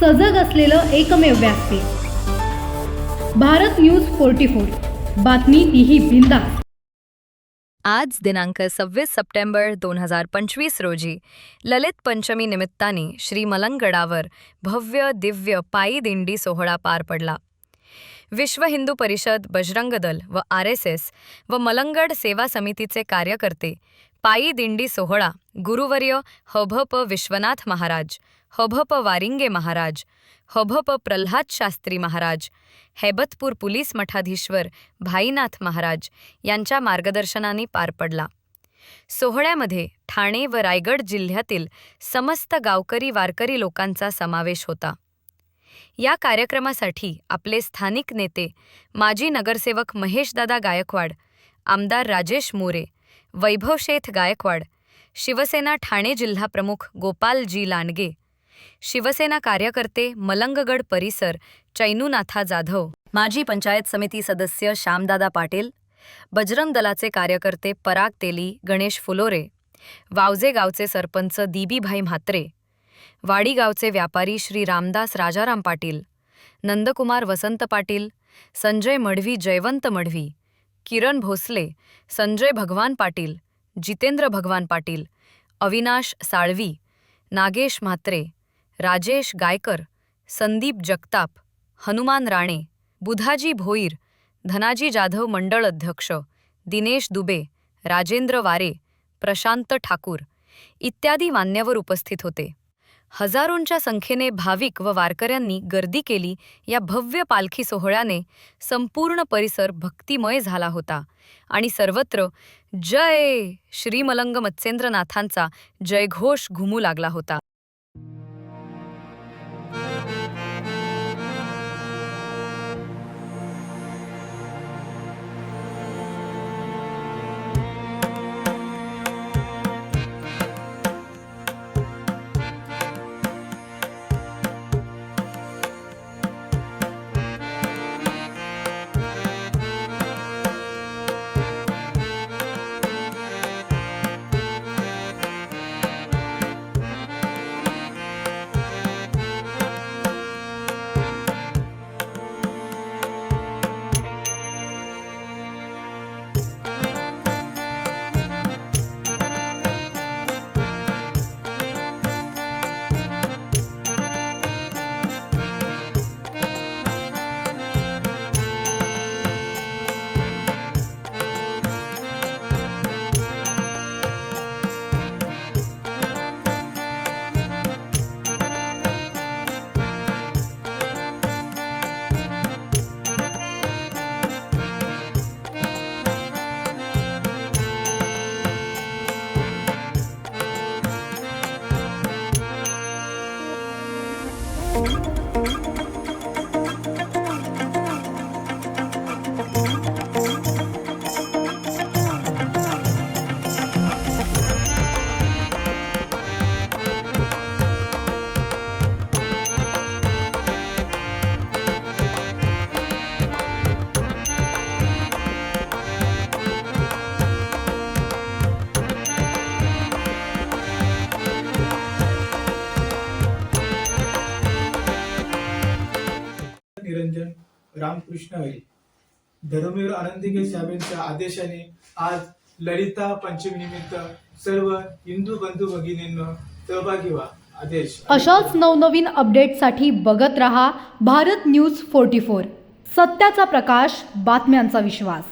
सजग असलेलं एकमेव व्यासपीठ भारत न्यूज फोर्टी फोर. बातमी तीही बिंदा आज दिनांक सव्वीस सप्टेंबर दोन हजार पंचवीस रोजी ललित पंचमी निमित्ताने श्री मलंगगडावर भव्य दिव्य पायी दिंडी सोहळा पार पडला. विश्व हिंदू परिषद बजरंग दल व आर एस एस व मलंगड सेवा समितीचे कार्यकर्ते पायी दिंडी सोहळा गुरुवर्य हभप विश्वनाथ महाराज हभप वारिंगे महाराज हभप प्रल्हाद शास्त्री महाराज हैबतपूर पोलीस मठाधीश्वर भाईनाथ महाराज यांच्या मार्गदर्शनाने पार पडला. सोहळ्यामध्ये ठाणे व रायगड जिल्ह्यातील समस्त गावकरी वारकरी लोकांचा समावेश होता. या कार्यक्रमासाठी आपले स्थानिक नेते माजी नगरसेवक महेशदादा गायकवाड आमदार राजेश मोरे वैभवशेठ गायकवाड शिवसेना ठाणे जिल्हाप्रमुख गोपालजी लांडगे शिवसेना कार्यकर्ते मलंगगड परिसर चैनूनाथा जाधव. माजी पंचायत समिती सदस्य श्यामदादा पाटील बजरंग दलाचे कार्यकर्ते पराग तेली गणेश फुलोरे वावजे गावचे सरपंच दिबीभाई म्हात्रे वाडी गावचे व्यापारी श्री रामदास राजाराम पाटील नंदकुमार वसंत पाटील संजय मढवी जयवंत मढवी किरण भोसले संजय भगवान पाटील जितेंद्र भगवान पाटील अविनाश साळवी नागेश म्हात्रे राजेश गायकर संदीप जगताप हनुमान राणे बुधाजी भोईर धनाजी जाधव मंडळ अध्यक्ष दिनेश दुबे राजेंद्र वारे प्रशांत ठाकूर इत्यादी मान्यवर उपस्थित होते. हजारोंच्या संख्येने भाविक व वारकऱ्यांनी गर्दी केली या भव्य पालखी सोहळ्याने संपूर्ण परिसर भक्तिमय झाला होता आणि सर्वत्र जय श्रीमलंग मत्स्येंद्रनाथांचा जयघोष घुमू लागला होता. निरंजन रामकृष्ण हरी धर्मवीर आनंदिके साहेबांच्या आदेशाने आज ललिता पंचमीनिमित्त सर्व हिंदू बंधू भगिनींना सहभागी व्हा. आदेश. अशाच नवनवीन अपडेटसाठी बघत रहा भारत न्यूज फोर्टी फोर. सत्याचा प्रकाश बातम्यांचा विश्वास.